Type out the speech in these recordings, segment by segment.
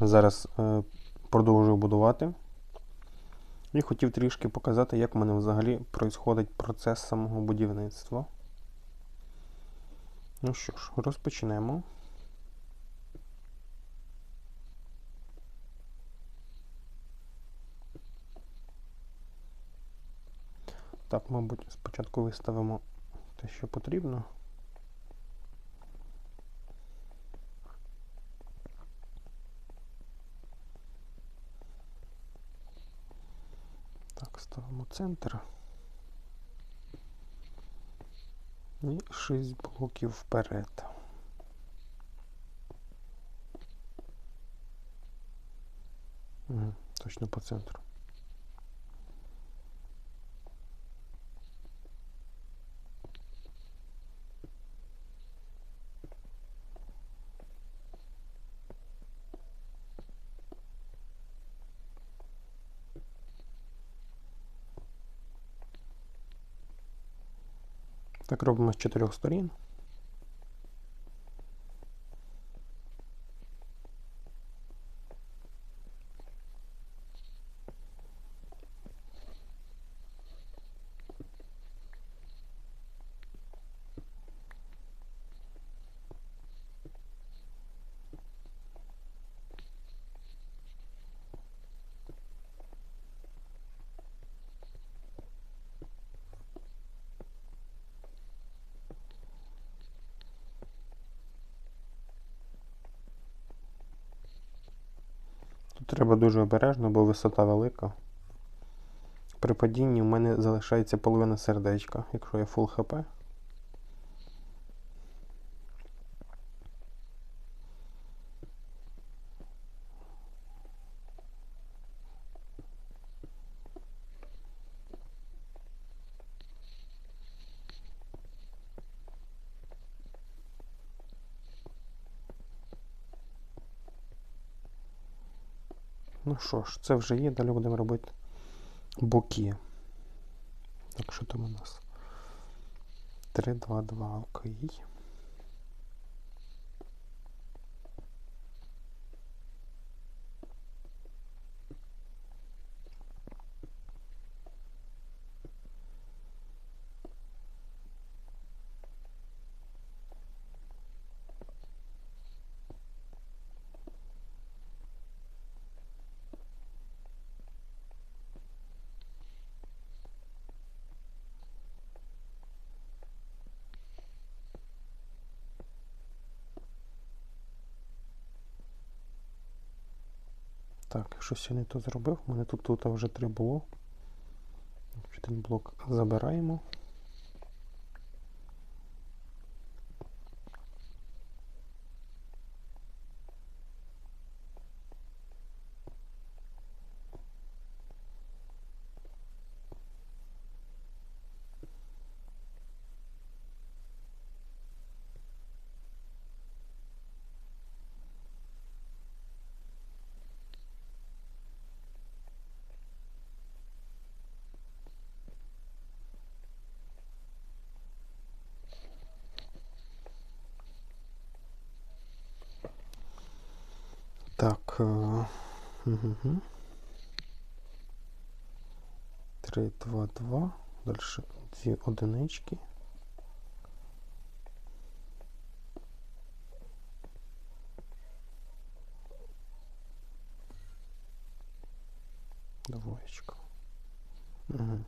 Зараз е, продовжую будувати. І хотів трішки показати, як в мене взагалі происходить процес самого будівництва. Ну що ж, розпочнемо. Так, мабуть, спочатку виставимо те, що потрібно. Так, ставимо центр. І 6 блоків вперед. Угу, точно по центру. Так робимо з чотирьох сторін. Треба дуже обережно, бо висота велика. При падінні у мене залишається половина сердечка, якщо я фул HP. Ну що ж, це вже є, далі будемо робити боки. Так, що там у нас? 3, 2, 2, окей. Так, щось я не то зробив. У мене тут, тут вже три було. Один блок забираємо. Так. Угу. 3, 2, 2. Дальше дві одинички. Двоєчка. Угу.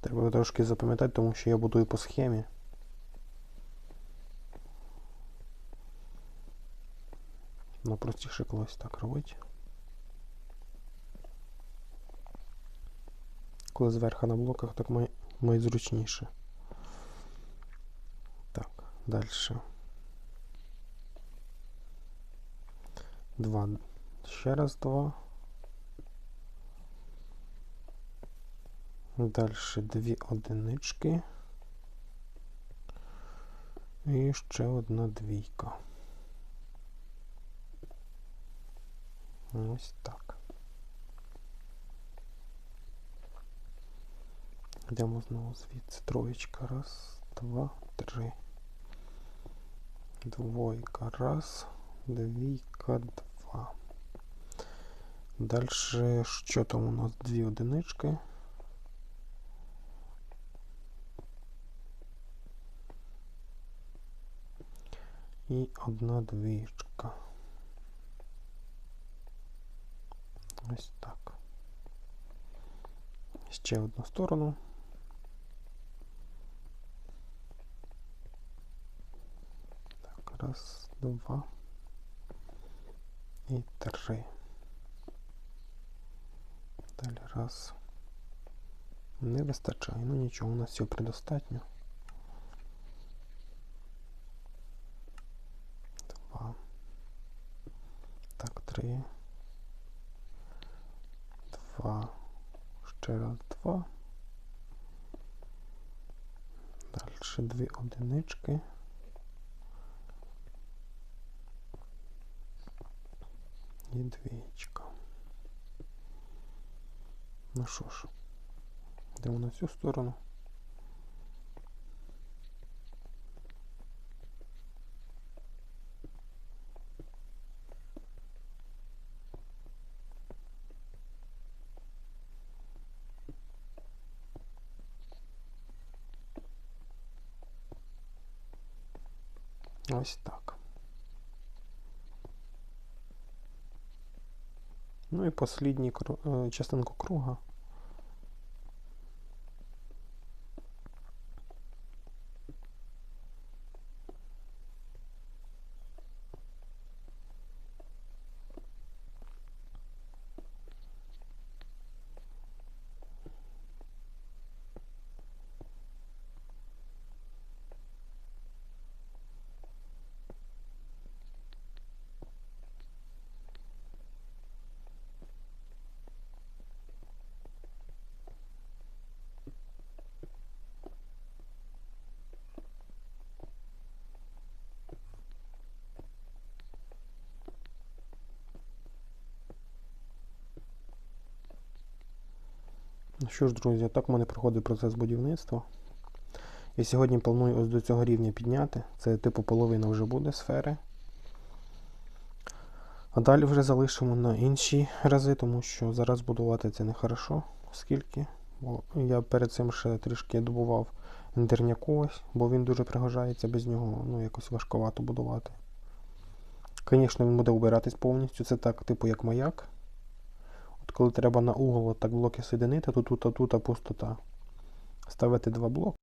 Треба трошки запам'ятати, тому що я будую по схемі. Ну, простіше колись так робити. Коли зверху на блоках, так має, має зручніше. Так, далі. Два. Ще раз два. Далі дві одинички. І ще одна двійка. Ось так. Йдемо знову звідси. Троєчка. Раз, два, три. Двойка. Раз, Двійка, два. Дальше, що там у нас? Дві одинички. І одна двічка. Ще одну сторону. Так, раз, два і три. Далі раз. Не вистачає. Ну нічого, у нас все предостатньо. Два. Так, три. Два. Ще раз два. Далі дві одинички. І двічка. Ну що ж, йдемо на цю сторону. Ось так. Ну і послідній е, частинку круга. Ну що ж, друзі, так в мене проходить процес будівництва. І сьогодні планую ось до цього рівня підняти. Це типу половина вже буде сфери. А далі вже залишимо на інші рази, тому що зараз будувати це не хорошо, оскільки бо я перед цим ще трішки добував ендерняку ось, бо він дуже пригожається, без нього ну, якось важковато будувати. Звісно, він буде убиратись повністю. Це так, типу, як маяк. От коли треба на угол так блоки соєдинити, то тут, а тут а пустота. Ставити два блоки.